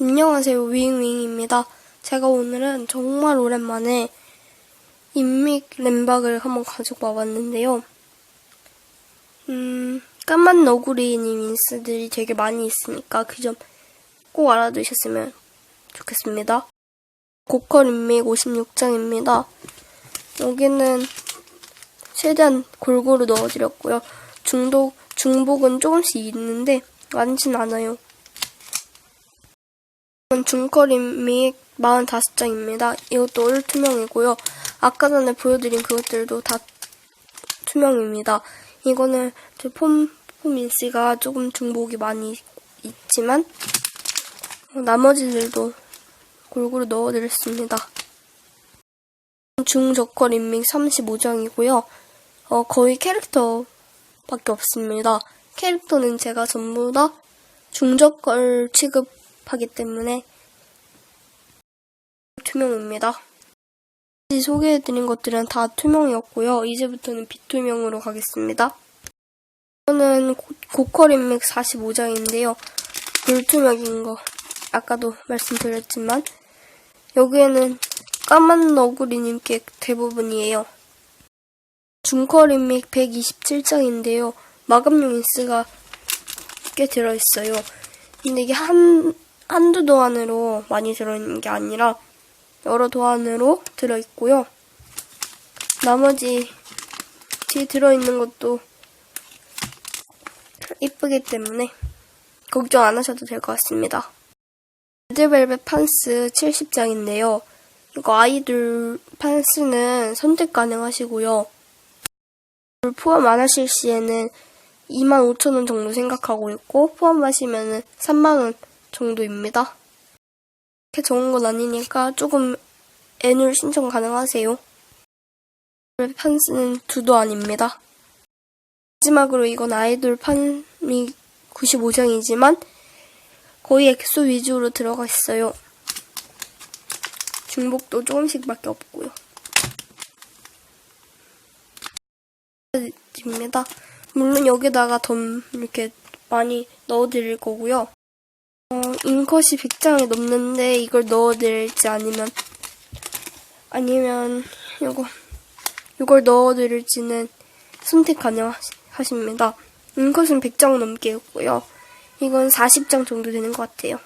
안녕하세요. 윙윙입니다. 제가 오늘은 정말 오랜만에 인믹 램박을 한번 가지고 와봤는데요. 음, 까만 너구리님 인스들이 되게 많이 있으니까 그 점 꼭 알아두셨으면 좋겠습니다. 고컬 인믹 56장입니다. 여기는 최대한 골고루 넣어드렸고요. 중독, 중복은 조금씩 있는데 많진 않아요. 이건 중커림 믹 45장입니다. 이것도 올 투명이고요. 아까 전에 보여드린 그것들도 다 투명입니다. 이거는 저 폼, 폼인씨가 조금 중복이 많이 있지만 어, 나머지들도 골고루 넣어드렸습니다. 중저컬 인믹 35장이고요. 어, 거의 캐릭터밖에 없습니다. 캐릭터는 제가 전부 다 중저컬 취급 하기 때문에 투명입니다. 소개해드린 것들은 다 투명이었고요. 이제부터는 비투명으로 가겠습니다. 이거는 고- 고컬 인맥 45장인데요. 불투명인 거 아까도 말씀드렸지만 여기에는 까만 너구리님께 대부분이에요. 중컬 인맥 127장인데요. 마감용 인스가 꽤 들어있어요. 근데 이게 한, 한두 도안으로 많이 들어있는 게 아니라 여러 도안으로 들어있고요. 나머지 뒤에 들어있는 것도 이쁘기 때문에 걱정 안 하셔도 될 것 같습니다. 레드벨벳 판스 70장인데요. 이거 아이돌 판스는 선택 가능하시고요. 포함 안 하실 시에는 25,000원 정도 생각하고 있고 포함하시면 3만원 정도입니다. 그렇게 적은 건 아니니까 조금 애눌 신청 가능하세요. 판스는 두도 아닙니다. 마지막으로 이건 아이돌 판이 95장이지만 거의 엑소 위주로 들어가 있어요. 중복도 조금씩밖에 없고요. 입니다. 물론 여기다가 덤 이렇게 많이 넣어드릴 거고요. 어, 인컷이 100장이 넘는데 이걸 넣어드릴지 아니면 아니면 이거 이걸 넣어드릴지는 선택 가능하십니다. 인컷은 100장 넘게 있고요. 이건 40장 정도 되는 것 같아요.